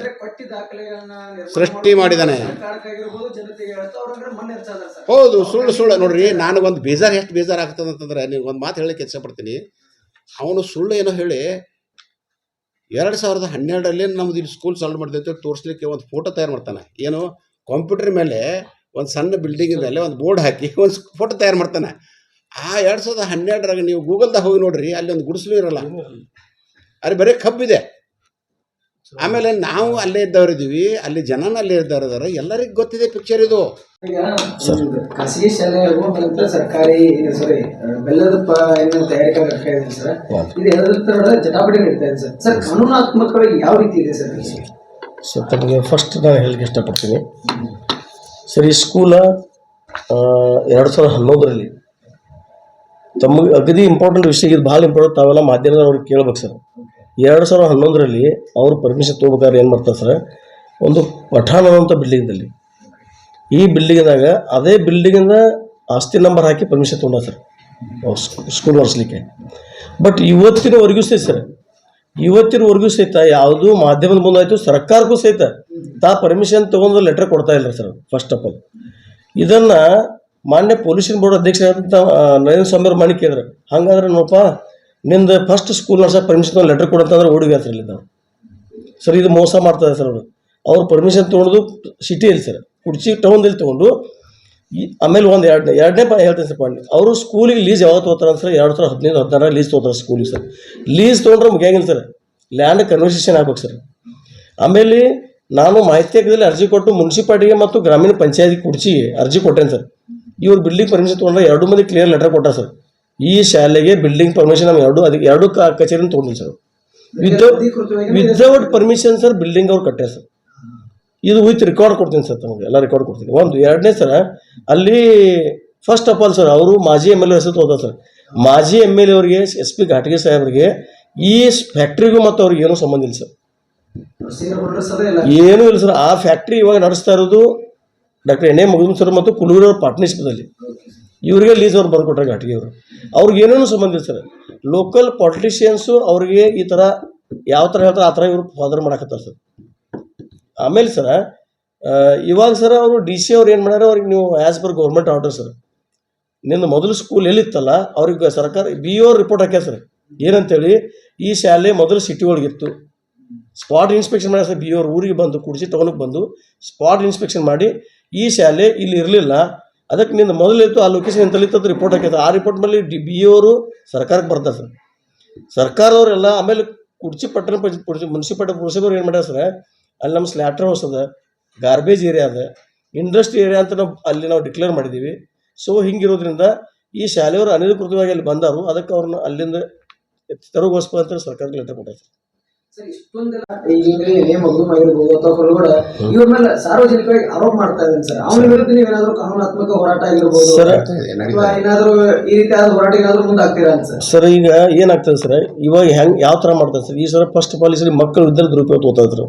ಸೃಷ್ಟಿ ಸರ್. ಹೌದು ಸುಳ್ಳು ಸುಳ್ಳು. ನೋಡ್ರಿ ನನಗೊಂದು ಬೇಜಾರು ಎಷ್ಟು ಬೇಜಾರು ಆಗ್ತದೆ ಅಂತಂದ್ರೆ ನೀವು ಒಂದು ಮಾತು ಹೇಳಕ್ಕೆ ಇಷ್ಟಪಡ್ತೀನಿ ಅವನು ಸುಳ್ಳು ಏನೋ ಹೇಳಿ ಎರಡು ಸಾವಿರದ ಹನ್ನೆರಡರಲ್ಲಿ ನಮ್ದು ಇಲ್ಲಿ ಸ್ಕೂಲ್ ಸಾಲ್ವ್ ಮಾಡಿದೆ ಅಂತ ತೋರಿಸ್ಲಿಕ್ಕೆ ಒಂದು ಫೋಟೋ ತಯಾರು ಮಾಡ್ತಾನೆ. ಏನು ಕಂಪ್ಯೂಟರ್ ಮೇಲೆ ಒಂದು ಸಣ್ಣ ಬಿಲ್ಡಿಂಗ್ ಮೇಲೆ ಒಂದು ಬೋರ್ಡ್ ಹಾಕಿ ಒಂದು ಫೋಟೋ ತಯಾರು ಮಾಡ್ತಾನೆ. ಆ ಎರಡು ಸಾವಿರದ ಹನ್ನೆರಡರಾಗ ನೀವು ಗೂಗಲ್ದಾಗ ಹೋಗಿ ನೋಡ್ರಿ ಅಲ್ಲಿ ಒಂದು ಗುಡಿಸಲು ಇರಲ್ಲ. ಅಲ್ಲಿ ಬರೀ ಕಬ್ಬಿದೆ. ಆಮೇಲೆ ನಾವು ಅಲ್ಲೇ ಇದ್ದವ್ರು ಇದೀವಿ ಅಲ್ಲಿ ಜನನ ಅಲ್ಲೇ ಇದ್ದವ್ರು ಇದಾರೆ ಎಲ್ಲರಿಗೂ ಗೊತ್ತಿದೆ ಪಿಕ್ಚರ್ ಇದು. ಖಾಸಗಿ ಶಾಲೆ ನಂತರ ಸರ್ಕಾರಿ ಸಾರಿ ಬೆಲ್ಲದ ಪ ಏನು ತಯಾರಿಕಾ ಘಟಕ ಇದೆ ಸರ್. ಇದು ಎಲ್ಲರ ತರ ಜಟಾಪಟಿ ನಡೀತಾ ಇದೆ ಸರ್. ಸರ್ ಕಾನೂನಾತ್ಮಕವಾಗಿ ಯಾವ ರೀತಿ ಇದೆ ಸರ್? ಸೊ ತಮಗೆ ಫಸ್ಟ್ ನಾನು ಹೇಳಕ್ಕೆ ಇಷ್ಟಪಡ್ತೀನಿ. ಸರ್ ಈ ಸ್ಕೂಲ ಎರಡು ಸಾವಿರದ ಹನ್ನೊಂದರಲ್ಲಿ ತಮಗೆ ಅಗದಿ ಇಂಪಾರ್ಟೆಂಟ್ ವಿಷಯ ಇದು ಭಾಳ ಇಂಪಾರ್ಟೆಂಟ್ ತಾವೆಲ್ಲ ಮಾಧ್ಯಮದವ್ರಿಗೆ ಕೇಳ್ಬೇಕು ಸರ್. ಎರಡು ಸಾವಿರದ ಹನ್ನೊಂದರಲ್ಲಿ ಅವರು ಪರ್ಮಿಷನ್ ತೊಗೋಬೇಕಾದ್ರೆ ಏನು ಮಾಡ್ತಾರೆ ಸರ್? ಒಂದು ಪಠಾಣ ಅನ್ನೋಂಥ ಬಿಲ್ಡಿಂಗ್ದಲ್ಲಿ ಈ ಬಿಲ್ಡಿಂಗ್ದಾಗ ಅದೇ ಬಿಲ್ಡಿಂಗಿಂದ ಆಸ್ತಿ ನಂಬರ್ ಹಾಕಿ ಪರ್ಮಿಷನ್ ತೊಗೊಂಡ ಸರ್. ಸ್ಕೂಲ್ ಒರೆಸ್ಲಿಕ್ಕೆ ಬಟ್ ಇವತ್ತಿನವರೆಗೂ ಸಹಿತ ಸರ್, ಇವತ್ತಿನವರೆಗೂ ಸಹಿತ ಯಾವುದೂ ಮಾಧ್ಯಮದ ಮುಂದಾಯಿತು, ಸರ್ಕಾರಕ್ಕೂ ಸಹಿತ ತಾ ಪರ್ಮಿಷನ್ ತೊಗೊಂಡು ಲೆಟರ್ ಕೊಡ್ತಾ ಇಲ್ಲ ಸರ್ ಫಸ್ಟ್ ಆಫ್ ಆಲ್ ಇದನ್ನು ಮಾನ್ಯ ಪೊಲೀಸಿನ ಬೋರ್ಡ್ ಅಧ್ಯಕ್ಷರಾದಂಥ ನರೇಂದ್ರ ಸ್ವಾಮಿ ಮಾಡಿ ಕೇಳಿದ್ರು ಹಂಗಾದ್ರೆ ನೋಡಪ್ಪ ನಿಂದು ಫಸ್ಟ್ ಸ್ಕೂಲ್ ನಡ್ಸೋಕೆ ಪರ್ಮಿಷನ್ ಲೆಟರ್ ಕೊಡಂತಂದ್ರೆ ಓಡಿ ಇಲ್ಲಿ ನಾವು. ಸರ್, ಇದು ಮೋಸ ಮಾಡ್ತಾರೆ ಸರ್ ಅವರು. ಅವ್ರು ಪರ್ಮಿಷನ್ ತೊಗೊಂಡು ಸಿಟಿಯಲ್ಲಿ ಸರ್ ಕುಡ್ಚಿ ಟೌನ್ದಲ್ಲಿ ತೊಗೊಂಡು ಆಮೇಲೆ ಒಂದು ಎರಡು ಎರಡನೇ ಪಾ ಹೇಳ್ತೀನಿ ಸರ್ ಪಾಯಿಂಟ್ ಅವರು ಸ್ಕೂಲಿಗೆ ಲೀಸ್ ಯಾವಾಗ ತೊಗೋತಾರೆ ಸರ್, ಎರಡು ಸಾವಿರದ ಹದಿನೈದು, ಹದಿನಾರು ಲೀಸ್ ತೊಗೋತಾರೆ ಸ್ಕೂಲಿಗೆ ಸರ್. ಲೀಸ್ ತೊಗೊಂಡ್ರೆ ಮುಗಿಯಂಗಿಲ್ಲ ಸರ್. ಲ್ಯಾಂಡ್ ಕನ್ವರ್ಸೇಷನ್ ಆಗ್ಬೇಕು ಸರ್. ಆಮೇಲೆ ನಾನು ಮಾಹಿತಿ ಹಾಕಿದಲ್ಲಿ ಅರ್ಜಿ ಕೊಟ್ಟು ಮುನ್ಸಿಪಾಲ್ಟಿಗೆ ಮತ್ತು ಗ್ರಾಮೀಣ ಪಂಚಾಯತಿ ಕುಡ್ಚಿಗೆ ಅರ್ಜಿ ಕೊಟ್ಟೇನೆ ಸರ್. ಇವ್ರು ಬಿಲ್ಡಿಂಗ್ ಪರ್ಮಿಷನ್ ತೊಗೊಂಡ್ರೆ ಎರಡು ಮಂದಿ ಕ್ಲಿಯರ್ ಲೆಟರ್ ಕೊಟ್ಟಾರೆ ಸರ್. ಈ ಶಾಲೆಗೆ ಬಿಲ್ಡಿಂಗ್ ಪರ್ಮಿಷನ್ ನಮ್ಗೆ ಎರಡು ಅದಕ್ಕೆ ಎರಡು ಕಚೇರಿ ಕಚೇರಿನ ತೊಗೊಂಡಿಲ್ಲ ಸರ್. ಅಧಿಕೃತವಾಗಿ ವಿದೌಟ್ ಪರ್ಮಿಷನ್ ಸರ್ ಬಿಲ್ಡಿಂಗ್ ಅವ್ರು ಕಟ್ಟೆ ಸರ್. ಇದು ವಿತ್ ರೆಕಾರ್ಡ್ ಕೊಡ್ತೀನಿ ಸರ್ ತಮಗೆ ಎಲ್ಲ ರೆಕಾರ್ಡ್ ಕೊಡ್ತೀನಿ. ಒಂದು ಎರಡನೇ ಸರ ಅಲ್ಲಿ ಫಸ್ಟ್ ಆಫ್ ಆಲ್ ಸರ್ ಅವರು ಮಾಜಿ ಎಂ ಎಲ್ ಎ ಹೆಸರು ತೋದ ಸರ್. ಮಾಜಿ ಎಂ ಎಲ್ ಎ ಅವರಿಗೆ ಎಸ್ ಪಿ ಘಾಟಗೆ ಸಾಹೇಬ್ರಿಗೆ ಈ ಫ್ಯಾಕ್ಟ್ರಿಗೂ ಮತ್ತು ಅವ್ರಿಗೆ ಏನೂ ಸಂಬಂಧ ಇಲ್ಲ ಸರ್. ಏನೂ ಇಲ್ಲ ಸರ್. ಆ ಫ್ಯಾಕ್ಟ್ರಿ ಇವಾಗ ನಡೆಸ್ತಾ ಇರೋದು doctor N A Mugum sir ಮತ್ತು ಕುಲೂರವ್ರ ಪಾರ್ಟ್ನರ್ಶಿಪ್ದಲ್ಲಿ ಇವರಿಗೆ ಲೀಸ್ ಅವ್ರು ಬರ್ಕೊಟ್ರೆ ಘಾಟಿಗೆ ಅವರು. ಅವ್ರಿಗೆ ಏನೇನು ಸಂಬಂಧ ಇಲ್ಲ ಸರ್. ಲೋಕಲ್ ಪಾಲಿಟಿಷಿಯನ್ಸು ಅವ್ರಿಗೆ ಈ ಥರ ಯಾವ ಥರ ಹೇಳ್ತಾರೆ, ಆ ಥರ ಇವರು ಫಾದರ್ ಮಾಡಕತ್ತಾರೆ ಸರ್. ಆಮೇಲೆ ಸರ ಇವಾಗ ಸರ್ ಅವರು ಡಿ ಸಿ ಅವ್ರು ಏನು ಮಾಡ್ಯಾರ, ಅವ್ರಿಗೆ ನೀವು as per government order sir. ನಿನ್ನ ಮೊದಲು ಸ್ಕೂಲ್ ಎಲ್ಲಿತ್ತಲ್ಲ, ಅವ್ರಿಗೆ ಸರ್ಕಾರ ಬಿ ಓ ರಿಪೋರ್ಟ್ ಹಾಕ್ಯಾರ ಸರ್. ಏನಂತೇಳಿ, ಈ ಶಾಲೆ ಮೊದಲು ಸಿಟಿ ಒಳಗಿತ್ತು ಸ್ಪಾಟ್ ಇನ್ಸ್ಪೆಕ್ಷನ್ ಮಾಡ್ಯಾರ ಸರ್ ಬಿ ಊರಿಗೆ ಬಂದು, ಕುಡಿಸಿ ಟೌನಿಗೆ ಬಂದು ಸ್ಪಾಟ್ ಇನ್ಸ್ಪೆಕ್ಷನ್ ಮಾಡಿ ಈ ಶಾಲೆ ಇಲ್ಲಿ ಇರಲಿಲ್ಲ. ಅದಕ್ಕೆ ನಿನ್ನ ಮೊದಲಿತ್ತು ಆ ಲೊಕೇಶನ್ ಎಂತಲ್ಲಿತ್ತು ಅಂತ ರಿಪೋರ್ಟ್ ಹಾಕಿತ್ತು ಆ ರಿಪೋರ್ಟ್ ಮೇಲೆ ಡಿ ಬಿ ಅವರು ಸರ್ಕಾರಕ್ಕೆ ಬರ್ತಾರೆ ಸರ್. ಸರ್ಕಾರದವರೆಲ್ಲ ಆಮೇಲೆ ಕುಡ್ಚಿ ಪಟ್ಟಣ ಮುನ್ಸಿಪಾಲ್ಟಿ ಪುರಸಭೆಯವ್ರು ಏನು ಮಾಡ್ಯಾರ ಸರ್? ಅಲ್ಲಿ ನಮ್ಮ ಸ್ಲ್ಯಾಟ್ರ್ ಹೌಸ್ ಅದ ಗಾರ್ಬೇಜ್ ಏರಿಯಾ ಅದ ಇಂಡಸ್ಟ್ರಿ ಏರಿಯಾ ಅಂತ ನಾವು ಅಲ್ಲಿ ನಾವು ಡಿಕ್ಲೇರ್ ಮಾಡಿದ್ದೀವಿ ಸೊ ಹಿಂಗಿರೋದ್ರಿಂದ ಈ ಶಾಲೆಯವರು ಅನಧಿಕೃತವಾಗಿ ಅಲ್ಲಿ ಬಂದರು, ಅದಕ್ಕೆ ಅವ್ರನ್ನ ಅಲ್ಲಿಂದ ತೆರವುಗೋಸ್ಕರ ಅಂತ ಸರ್ಕಾರಕ್ಕೆ ಲೆಟರ್ ಕೊಟ್ಟಾರೆ ಇಷ್ಟೊಂದೆಲ್ಲ ಈಗ ಏನೇ ಮಗು ಆಗಿರ್ಬೋದು ಅಥವಾ ಕೊಲಗೂಡ ಇವ್ರ ಮೇಲೆ ಸಾರ್ವಜನಿಕವಾಗಿ ಆರೋಪ ಮಾಡ್ತಾ ಇದ್ದೀನಿ ಸರ್. ಅವನ ವಿರುದ್ಧ ನೀವೇನಾದ್ರೂ ಕಾನೂನಾತ್ಮಕ ಹೋರಾಟ ಆಗಿರ್ಬೋದು ಸರ್. ಅಥವಾ ಏನಾದ್ರೂ ಈ ರೀತಿಯಾದ ಹೋರಾಟ ಏನಾದ್ರೂ ಮುಂದಾಗ್ತೀರಾ ಅಂತ ಸರ್? ಸರ್ ಈಗ ಏನಾಗ್ತದೆ ಸರ್ ಇವಾಗ ಹೆಂಗ್ ಯಾವ ತರ ಮಾಡ್ತಾರೆ ಸರ್? ಈ ಸಲ ಫಸ್ಟ್ ಪಾಲಿಸಿ ಆಲ್ ಈ ಸಲ ಮಕ್ಕಳು ವಿದ್ಯಾರ್ಥಿ ದುರುಪಯೋಗ ಇದ್ರು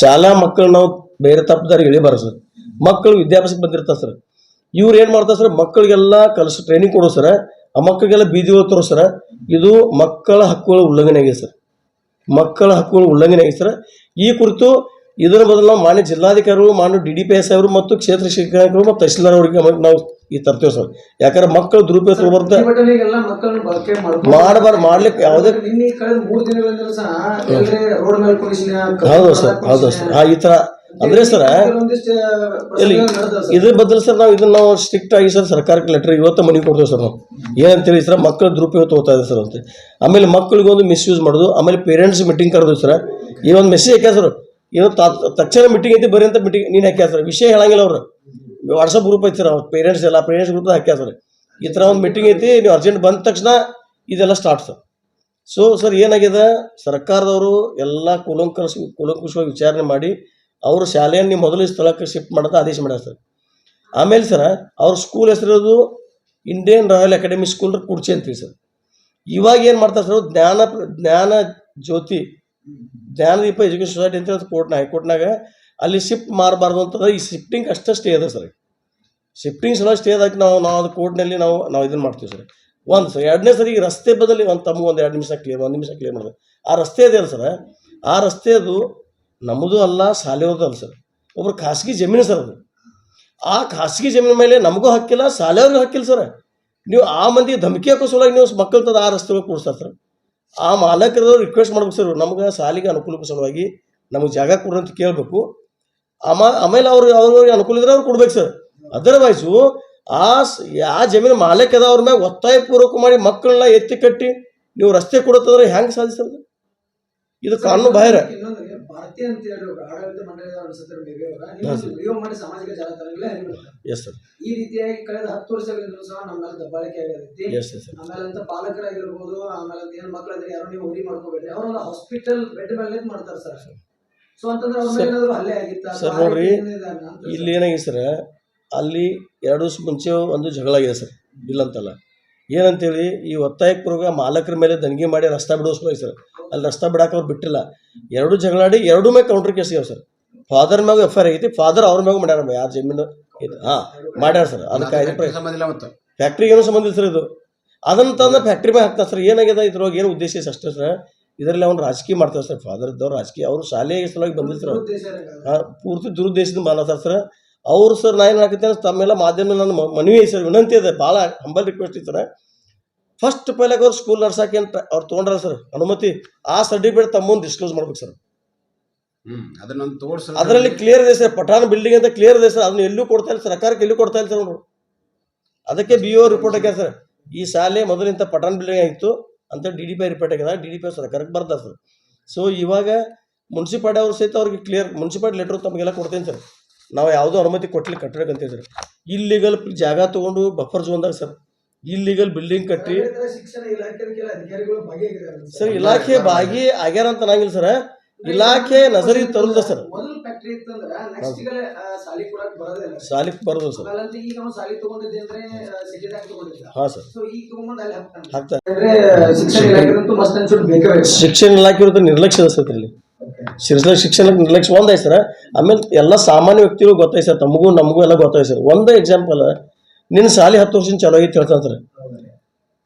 ಶಾಲಾ ಮಕ್ಕಳು ನಾವು ಬೇರೆ ತಪ್ಪದಾರಿಗೆ ಇಳಿಬಾರ ಸರ್. ಮಕ್ಕಳು ವಿದ್ಯಾಭ್ಯಾಸಕ್ಕೆ ಬಂದಿರ್ತಾರೆ ಸರ್. ಇವ್ರು ಏನು ಮಾಡ್ತಾರೆ ಸರ್ ಮಕ್ಕಳಿಗೆಲ್ಲ ಕಲಿಸ್ ಟ್ರೈನಿಂಗ್ ಕೊಡೋ ಸರ್ ಆ ಮಕ್ಕಳಿಗೆಲ್ಲ ಬೀದಿ ಹೋಗ್ತಾರೋ ಸರ್ ಇದು ಮಕ್ಕಳ ಹಕ್ಕುಗಳ ಉಲ್ಲಂಘನೆ ಆಗಿದೆ ಸರ್. ಮಕ್ಕಳ ಹಕ್ಕುಗಳ ಉಲ್ಲಂಘನೆ ಆಗಿದೆ ಸರ್ ಈ ಕುರಿತು ಇದರ ಬದಲು ನಾವು ಮಾನ್ಯ ಜಿಲ್ಲಾಧಿಕಾರಿಗಳು ಮಾನ್ಯ ಡಿ ಡಿ ಪಿ ಎಸ್ ಅವರು ಮತ್ತು ಕ್ಷೇತ್ರ ಶಿಕ್ಷಕರು ಮತ್ತು ತಹಸೀಲ್ದಾರ್ ಅವರಿಗೆ ನಾವು ಈ ತರ್ತೇವೆ ಸರ್. ಯಾಕಂದ್ರೆ ಮಕ್ಕಳು ದುರುಪಯೋಗ ಬರ್ತಾರೆ ಮಾಡಬಾರ್ದು ಮಾಡ್ಲಿಕ್ಕೆ ಯಾವುದೇ ಹೌದು ಸರ್ ಹೌದು ಸರ್. ಈ ಥರ ಅಂದರೆ ಸರ್ ಎಲ್ಲಿ? ಇಲ್ಲಿ. ಇದ್ರ ಬದಲು ಸರ್ ನಾವು ಇದನ್ನ ನಾವು ಸ್ಟ್ರಿಕ್ಟ್ ಆಗಿ ಸರ್ ಸರ್ಕಾರಕ್ಕೆ ಲೆಟರ್ ಇವತ್ತು ಮನೆ ಕೊಡ್ತೇವೆ ಸರ್ ನಾವು. ಏನಂತೇಳಿ ಸರ್ ಮಕ್ಕಳ ದುರುಪಯೋಗ ತಗೋತಾ ಇದೆ ಸರ್ ಅಂತ. ಆಮೇಲೆ ಮಕ್ಕಳಿಗೆ ಒಂದು ಮಿಸ್ಯೂಸ್ ಮಾಡೋದು ಆಮೇಲೆ ಪೇರೆಂಟ್ಸ್ ಮೀಟಿಂಗ್ ಕರೆದು ಸರ್. ಈ ಒಂದು ಮೆಸೇಜ್ ಹಾಕ್ಯಾ ಸರ್? ಇವತ್ತು ತಕ್ಷಣ ಮೀಟಿಂಗ್ ಐತಿ ಬರೀ ಅಂತ ಮೀಟಿಂಗ್ ನೀನು ಹಾಕ್ಯಾ ಸರ್? ವಿಷಯ ಹೇಳಂಗಿಲ್ಲ ಅವರು. ವಾಟ್ಸಪ್ ಗ್ರೂಪ್ ಐತಿ ಸರ್ ಅವ್ರು ಪೇರೆಂಟ್ಸ್ ಎಲ್ಲ ಪೇರೆಂಟ್ಸ್ ಗ್ರೂಪ್ ಹಾಕ್ಯಾ ಸರ್. ಈ ಥರ ಒಂದು ಮೀಟಿಂಗ್ ಐತಿ ನೀವು ಅರ್ಜೆಂಟ್ ಬಂದ ತಕ್ಷಣ ಇದೆಲ್ಲ ಸ್ಟಾರ್ಟ್ ಸರ್. ಸೊ ಸರ್ ಏನಾಗಿದೆ ಸರ್ಕಾರದವರು ಎಲ್ಲ ಕೂಲಂಕಷ ಕೂಲಂಕುಷವಾಗಿ ವಿಚಾರಣೆ ಮಾಡಿ ಅವರು ಶಾಲೆಯನ್ನು ಮೊದಲು ಸ್ಥಳಕ್ಕೆ ಶಿಫ್ಟ್ ಮಾಡೋದು ಆದೇಶ ಮಾಡ್ಯಾರ ಸರ್ ಆಮೇಲೆ ಸರ್, ಅವ್ರ school ಹೆಸರಿರೋದು Indian royal academy school Kudchi ಅಂತೀವಿ ಸರ್. ಇವಾಗ ಏನು ಮಾಡ್ತಾರೆ ಸರ್ ಜ್ಞಾನ ಜ್ಞಾನ ಜ್ಯೋತಿ ಜ್ಞಾನದೀಪ ಎಜುಕೇಶನ್ ಸೊಸೈಟಿ ಅಂತ ಕೋರ್ಟ್ನ, ಹೈಕೋರ್ಟ್ನಾಗ ಅಲ್ಲಿ ಶಿಫ್ಟ್ ಮಾಡಬಾರ್ದು ಅಂತಂದ್ರೆ ಈ ಶಿಫ್ಟಿಂಗ್ ಅಷ್ಟೇ ಸ್ಟೇ ಅದ ಸರ್. ಶಿಫ್ಟಿಂಗ್ ಸಲ ಸ್ಟೇ ಅದಕ್ಕೆ ನಾವು ನಾವು ಅದು ಕೋರ್ಟ್ನಲ್ಲಿ ನಾವು ನಾವು ಇದನ್ನು ಮಾಡ್ತೀವಿ ಸರ್. ಒಂದು ಸರ್ ಎರಡನೇ ಸರಿ ರಸ್ತೆ ಬದಲಿ ಒಂದು ತಮಗೆ ಒಂದು ಎರಡು ನಿಮಿಷ ಕ್ಲಿಯರ್ ಒಂದು ನಿಮಿಷ ಕ್ಲಿಯರ್ ಮಾಡಿದೆ ಆ ರಸ್ತೆ ಇದೆಯಲ್ಲ ಸರ್, ಆ ರಸ್ತೆದು ನಮ್ಮದು ಅಲ್ಲ ಶಾಲೆಯವ್ರದ್ದು ಅಲ್ಲ ಸರ್. ಒಬ್ರು ಖಾಸಗಿ ಜಮೀನು ಸರ್ ಅದು. ಆ ಖಾಸಗಿ ಜಮೀನು ಮೇಲೆ ನಮಗೂ ಹಕ್ಕಿಲ್ಲ ಶಾಲೆಯವ್ರಿಗೂ ಹಕ್ಕಿಲ್ಲ ಸರ್. ನೀವು ಆ ಮಂದಿ ಧಮಕಿ ಹಾಕೋ ಸಲುವಾಗಿ ನೀವು ಮಕ್ಕಳ ತಂದು ಆ ರಸ್ತೆ ಕೂಡಿಸ್ತಾರೆ ಸರ್. ಆ ಮಾಲಕರದವ್ರು ರಿಕ್ವೆಸ್ಟ್ ಮಾಡ್ಬೇಕು ಸರ್ ನಮ್ಗೆ ಸಾಲಿಗೆ ಅನುಕೂಲಕ್ಕೆ ಸಲುವಾಗಿ ನಮಗೆ ಜಾಗ ಕೊಡ್ರಿ ಅಂತ ಕೇಳಬೇಕು. ಆಮ ಆಮೇಲೆ ಅವ್ರು ಅವ್ರವ್ರಿಗೆ ಅನುಕೂಲ ಇದ್ರೆ ಅವ್ರು ಕೊಡ್ಬೇಕು ಸರ್. ಅದರ್ವೈಸು ಆ ಆ ಜಮೀನು ಮಾಲೀಕ ಅದಾವ್ರ ಮ್ಯಾಗ ಒತ್ತಾಯ ಪೂರ್ವಕ ಮಾಡಿ ಮಕ್ಕಳನ್ನ ಎತ್ತಿ ಕಟ್ಟಿ ನೀವು ರಸ್ತೆ ಕೊಡುತ್ತಂದ್ರೆ ಹೆಂಗೆ ಸಾಧಿಸ್ತದೆ ಇದು ಕಾನೂನು ಬಾಹಿರ. ಭಾರತೀಯ ಅಂತ ಹೇಳಿ ಆಡಳಿತ ಮಂಡಳಿಯವರು ಅನ್ಸುತ್ತೆ ಬೇರೆಯವರ ನೀವು ವಿಡಿಯೋ ಮಾಡಿ ಸಾಮಾಜಿಕ ಜಾಲತಾಣಗಳೇ ಎಸ್ ಸರ್ ಈ ರೀತಿಯಾಗಿ ಕಳೆದ ಹತ್ತು ವರ್ಷಗಳಿಂದ ಸಹ ನಮ್ಮ ಮೇಲೆ ದಬ್ಬಾಳಿಕೆ ಆಗೈತಿ. ಆಮೇಲೆ ಅಂತ ಪಾಲಕರಾಗಿರ್ಬೋದು ಆಮೇಲೆ ಅಂತ ಏನ್ ಮಕ್ಕಳಂದ್ರೆ ಯಾರು ನೀವು ಉರಿ ಮಾಡ್ಕೋಬೇಡ್ರಿ. ಅವ್ರೊಂದು ಹಾಸ್ಪಿಟಲ್ ಬೆಡ್ ಮೇಲೆ ಮಾಡ್ತಾರೆ ಸರ್ ಸೊ ಅಂತಂದ್ರೆ ಅವ್ರ ಏನಾದ್ರು ಹಲ್ಲೆ ಆಗಿತ್ತ? ಸರ್ ನೋಡ್ರಿ, ಇಲ್ಲಿ ಏನಾಗಿದೆ ಸರ್ ಅಲ್ಲಿ ಎರಡು ದಿವಸ ಮುಂಚೆ ಒಂದು ಜಗಳ ಆಗಿದೆ ಸರ್ ಬಿಲ್ ಅಂತಲ್ಲ. ಏನಂತೇಳಿ ಈ ಒತ್ತಾಯಕ್ಕೆ ಪೂರ್ವ ಮಾಲಕರ ಮೇಲೆ ದಣಿಗೆ ಮಾಡಿ ರಸ್ತಾ ಬಿಡೋಸ್ಕೊಳ್ಳಿ ಸರ್. ಅಲ್ಲಿ ರಸ್ತಾ ಬಿಡಕ್ಕೆ ಅವ್ರು ಬಿಟ್ಟಿಲ್ಲ. ಎರಡು ಜಗಳಾಡಿ ಎರಡೂ ಮೇಲೆ ಕೌಂಟರ್ ಕೇಸ್ ಇದಾವೆ ಸರ್. ಫಾದರ್ ಮ್ಯಾಗ ಎಫ್ ಐ ಐತಿ ಫಾದರ್ ಅವ್ರ ಮ್ಯಾಗ ಮಾಡ್ಯಾರ ಯಾರು ಜಮೀನು ಇದು ಹಾಂ ಮಾಡ್ಯಾರ ಸರ್. ಅದಕ್ಕೆ ಐದು ಸಂಬಂಧ ಇಲ್ಲ ಮತ್ತು. ಫ್ಯಾಕ್ಟ್ರಿಗೆ ಏನು ಸಂಬಂಧ ಇಲ್ಲ ಸರ್ ಇದು. ಅದನ್ನ ತಂದು ಫ್ಯಾಕ್ಟ್ರಿ ಮ್ಯಾಗ ಹಾಕ್ತಾರೆ ಸರ್. ಏನಾಗಿದೆ ಇದ್ರೊಳಗೆ ಏನು ಉದ್ದೇಶ ಅಷ್ಟೇ ಸರ್. ಇದರಲ್ಲಿ ಅವ್ನು ರಾಜಕೀಯ ಮಾಡ್ತಾರೆ ಸರ್. ಫಾದರ್ ಇದ್ದವ್ರು ರಾಜಕೀಯ. ಅವರು ಶಾಲೆಯ ಸಲುವಾಗಿ ಬಂದಿಲ್ಲ ಸರ್ ಅವ್ರು. ಆ, ಪೂರ್ತಿ ದುರುದ್ದೇಶದಿಂದ ಮಾತಾಡ್ತಾರೆ ಸರ್. ಅವರು ಸರ್ ನಾ ಏನು ಹಾಕತ್ತೇನೆ ತಮ್ಮೆಲ್ಲ ಮಾಧ್ಯಮ ನನ್ನ ಮನವಿ ಸರ್ ವಿನಂತಿ ಇದೆ. ಭಾಳ ಹಂಬಲ್ ರಿಕ್ವೆಸ್ಟ್ ಇತ್ತು ಫಸ್ಟ್ ಪೈಲಾಗ ಅವ್ರು ಸ್ಕೂಲ್ ನಡ್ಸಕ್ಕೆ ಅಂತ ಅವ್ರು ತೊಗೊಂಡ್ರ ಸರ್ ಅನುಮತಿ ಆ ಸರ್ಟಿಫಿಕೇಟ್ ತಮ್ಮ ಮುಂದೆ ಡಿಸ್ಕ್ಲೋಸ್ ಮಾಡ್ಬೇಕು ಸರ್ ಅದರಲ್ಲಿ ಕ್ಲಿಯರ್ ಇದೆ ಸರ್ ಪಠಾಣ ಬಿಲ್ಡಿಂಗ್ ಅಂತ ಕ್ಲಿಯರ್ ಇದೆ ಸರ್ ಅದನ್ನ ಎಲ್ಲೂ ಕೊಡ್ತಾ ಇಲ್ಲ ಸರ್ಕಾರಕ್ಕೆ ಎಲ್ಲೂ ಕೊಡ್ತಾ ಇಲ್ಲ ಸರ್ ಅವರು. ಅದಕ್ಕೆ ಬಿ ಒ ರಿಪೋರ್ಟ್ ಹಾಕ್ಯಾರ ಸರ್ ಈ ಶಾಲೆ ಮೊದಲಿಂದ ಪಠಾಣ ಬಿಲ್ಡಿಂಗ್ ಆಗಿತ್ತು ಅಂತ ಡಿ ಡಿ ಪಿ ರಿಪೋರ್ಟ್ ಆಗ್ಯದ ಡಿ ಡಿ ಪಿ ಸರ್ಕಾರಕ್ಕೆ ಬರ್ತಾರೆ ಸರ್ ಸೊ ಇವಾಗ ಮುನ್ಸಿಪಾಲ್ಟಿ ಅವ್ರು ಸಹಿತ ಅವ್ರಿಗೆ ಕ್ಲಿಯರ್ ಮುನ್ಸಿಪಾಲ್ಟಿ ಲೆಟ್ರ್ ತಮಗೆಲ್ಲ ಕೊಡ್ತೇನೆ ಸರ್ ನಾವು ಯಾವುದೋ ಅನುಮತಿ ಕೊಟ್ಟಲಿ ಕಟ್ಟಬೇಕು ಸರ್ ಇಲ್ಲಿಗಲ್ ಜಾಗ ತೊಗೊಂಡು ಬಫರ್ ಝೋನ್ದಾಗ ಸರ್ ಇಲ್ಲಿಗಲ್ ಬಿಲ್ಡಿಂಗ್ ಕಟ್ಟಿ. ಸರ್ ಇಲಾಖೆ ಬಾಗಿ ಆಗ್ಯಾರ ಅಂತ ಅನ್ನಂಗಿಲ್ಲ ಸರ್. ಇಲಾಖೆ ನಜರಿ ತರುದ ಸರ್. ಸಾಲಿಗೆ ಬರೋದು ಸರ್. ಹಾಂ ಸರ್. ಹಾಕ್ತಾರೆ. ಶಿಕ್ಷಣ ಇಲಾಖೆ ಇರೋದು ನಿರ್ಲಕ್ಷ್ಯ ಸರ್ ಇಲ್ಲಿ ಶಿಕ್ಷಣ ಶಿಕ್ಷಣ ನಿರ್ಲಕ್ಷ್ಯ ಒಂದೈತೆ ಸರ್. ಆಮೇಲೆ ಎಲ್ಲ ಸಾಮಾನ್ಯ ವ್ಯಕ್ತಿಗಳು ಗೊತ್ತೈತೆ ಸರ್, ತಮಗೂ ನಮಗೂ ಎಲ್ಲ ಗೊತ್ತೈತೆ ಸರ್. ಒಂದೇ ಎಕ್ಸಾಂಪಲ್ ನಿನ್ನ ಸಾಲಿ ಹತ್ತು ವರ್ಷದಿಂದ ಚಲೋ ಐತಿ ಹೇಳ್ತಾನೆ ಸರ್.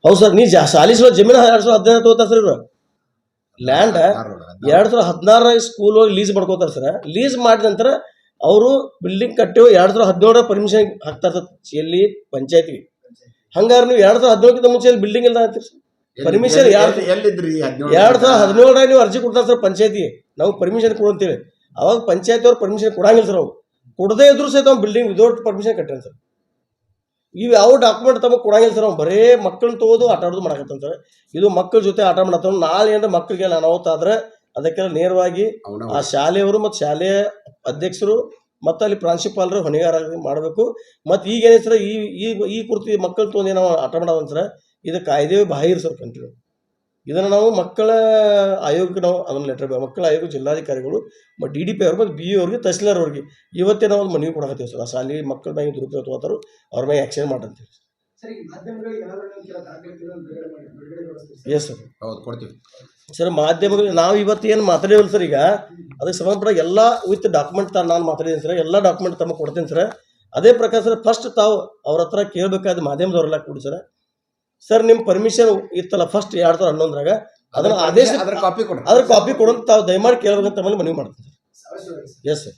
ಹೌದು ಸರ್, ನೀ ಜಾ ಸಾಲಿ ಸಲ ಜಮೀನು ಎರಡು ಸಾವಿರದ ಹದಿನೈದು ತಗೋತಾರೆ ಸರ್ ಇವರು. ಲ್ಯಾಂಡ್ ಎರಡು ಸಾವಿರದ ಹದಿನಾರ ಸ್ಕೂಲ್ ಲೀಸ್ ಮಾಡ್ಕೋತಾರೆ ಸರ್. ಲೀಸ್ ಮಾಡಿದ ನಂತರ ಅವರು ಬಿಲ್ಡಿಂಗ್ ಕಟ್ಟಿವು ಎರಡು ಸಾವಿರದ ಹದಿನೇಳರ ಪರ್ಮಿಷನ್ ಹಾಕ್ತಾರೆ ಎಲ್ಲಿ? ಪಂಚಾಯತ್ಗೆ. ಹಂಗಾರೆ ನೀವು ಎರಡು ಸಾವಿರದ ಹದಿನೇಳಕ್ಕಿಂತ ಮುಂಚೆ ಬಿಲ್ಡಿಂಗ್ ಇಲ್ಲ ಅಂತೀರಿ ಸರ್? ಯಾರ್ದು? ಎಲ್ಲಿದ್ರಿ ಎರಡು ಸಾವಿರ ಹದಿನೇಳರಾಗ ನೀವು ಅರ್ಜಿ ಕೊಡ್ತಾರೆ ಸರ್ ಪಂಚಾಯತಿ. ನಾವು ಪರ್ಮಿಷನ್ ಕೊಡಂತೇಳಿ ಅವಾಗ ಪಂಚಾಯತಿ ಅವ್ರು ಪರ್ಮಿಷನ್ ಕೊಡಂಗಿಲ್ಲ ಸರ್ ಅವ್ರು. ಕೊಡದೇ ಇದ್ರು ಸಹಿತ ಅವ್ನು ಬಿಲ್ಡಿಂಗ್ ವಿದೌಟ್ ಪರ್ಮಿಷನ್ ಕಟ್ಟಾನ ಸರ್. ಇವು ಯಾವ ಡಾಕ್ಯುಮೆಂಟ್ ತಮಗೆ ಕೊಡಂಗಿಲ್ಲ ಸರ್ ಅವ್ನು ಬರೇ ಮಕ್ಕಳನ್ನ ತಗೋದು ಆಟ ಆಡೋದು ಮಾಡಕತ್ತಾನ ಸರ್. ಇದು ಮಕ್ಕಳ ಜೊತೆ ಆಟ ಮಾಡತ್ತಾನ ನಾಳೆ ಏನಾರ ಮಕ್ಕಳಿಗೆ ಅನಾಹುತ ಆದ್ರೆ ಅದಕ್ಕೆಲ್ಲ ನೇರವಾಗಿ ಆ ಶಾಲೆಯವರು ಮತ್ತು ಶಾಲೆಯ ಅಧ್ಯಕ್ಷರು ಮತ್ತು ಅಲ್ಲಿ ಪ್ರಾಂಶುಪಾಲರು ಹೊಣೆಗಾರ ಮಾಡಬೇಕು. ಮತ್ತು ಈಗ ಸರ್ ಈ ಈ ಈ ಕುರಿತು ಮಕ್ಕಳು ತೊಗೊಂಡು ಏನೋ ಆಟ ಮಾಡೋದಂತ ಸರ್? ಇದು ಕಾಯ್ದೆ ಬಾಹಿರ ಸರ್ ಕಂಟಿನ್ಯೂ ಇದನ್ನು ನಾವು ಮಕ್ಕಳ ಆಯೋಗಕ್ಕೆ ನಾವು ಅದನ್ನು ಲೆಟರ್ ಮಕ್ಕಳ ಆಯೋಗ ಜಿಲ್ಲಾಧಿಕಾರಿಗಳು ಮತ್ತು ಡಿ ಡಿ ಪಿ ಅವ್ರು ಮತ್ತು ಬಿ ಅವ್ರಿಗೆ ತಹಸೀಲ್ದಾರ್ ಅವ್ರಿಗೆ ಇವತ್ತೇ ನಾವು ಒಂದು ಮನವಿ ಕೊಡಕತ್ತೀವಿ ಸರ್. ಆ ಶಾಲೆ ಮಕ್ಕಳ ಮ್ಯಾಗೆ ದುರುಪಯೋಗ ತಗೋತಾರೋ ಅವ್ರ ಮ್ಯಾಗೆ ಆ್ಯಕ್ಷನ್ ಮಾಡಂತೀವಿ ಎಸ್ ಸರ್ ಹೌದು ಕೊಡ್ತೀವಿ. ಸರ್ ಮಾಧ್ಯಮಗಳು ನಾವು ಇವತ್ತು ಏನು ಮಾತಾಡೇವಲ್ಲ ಸರ್ ಈಗ. ಅದಕ್ಕೆ ಸಂಬಂಧಪಟ್ಟ ಎಲ್ಲ ವಿತ್ ಡಾಕ್ಯುಮೆಂಟ್ ತಾನು ನಾನು ಮಾತಾಡಿದ್ದೀನಿ ಸರ್. ಎಲ್ಲ ಡಾಕ್ಯುಮೆಂಟ್ ತಮ್ಮ ಕೊಡ್ತೀನಿ ಸರ್. ಅದೇ ಪ್ರಕಾರ ಸರ್ ಫಸ್ಟ್ ತಾವು ಅವ್ರ ಹತ್ರ ಕೇಳಬೇಕಾದ ಮಾಧ್ಯಮದವರೆಲ್ಲ ಕೂಡಿ ಸರ್. ಸರ್ ನಿಮ್ಮ ಪರ್ಮಿಷನ್ ಇತ್ತಲ್ಲ ಫಸ್ಟ್ ಎರಡು ಸಾವಿರ ಹನ್ನೊಂದರಾಗ ಅದನ್ನ ಆದೇಶ ಅದ್ರ ಕಾಪಿ ಕೊಡ ಅದ್ರ ಕಾಪಿ ಕೊಡೋದು ತಾವು ದಯಮಾಡಿ ಕೇಳಬೇಕಂತ ಮನವಿ ಮಾಡ್ತೀನಿ ಎಸ್ ಸರ್.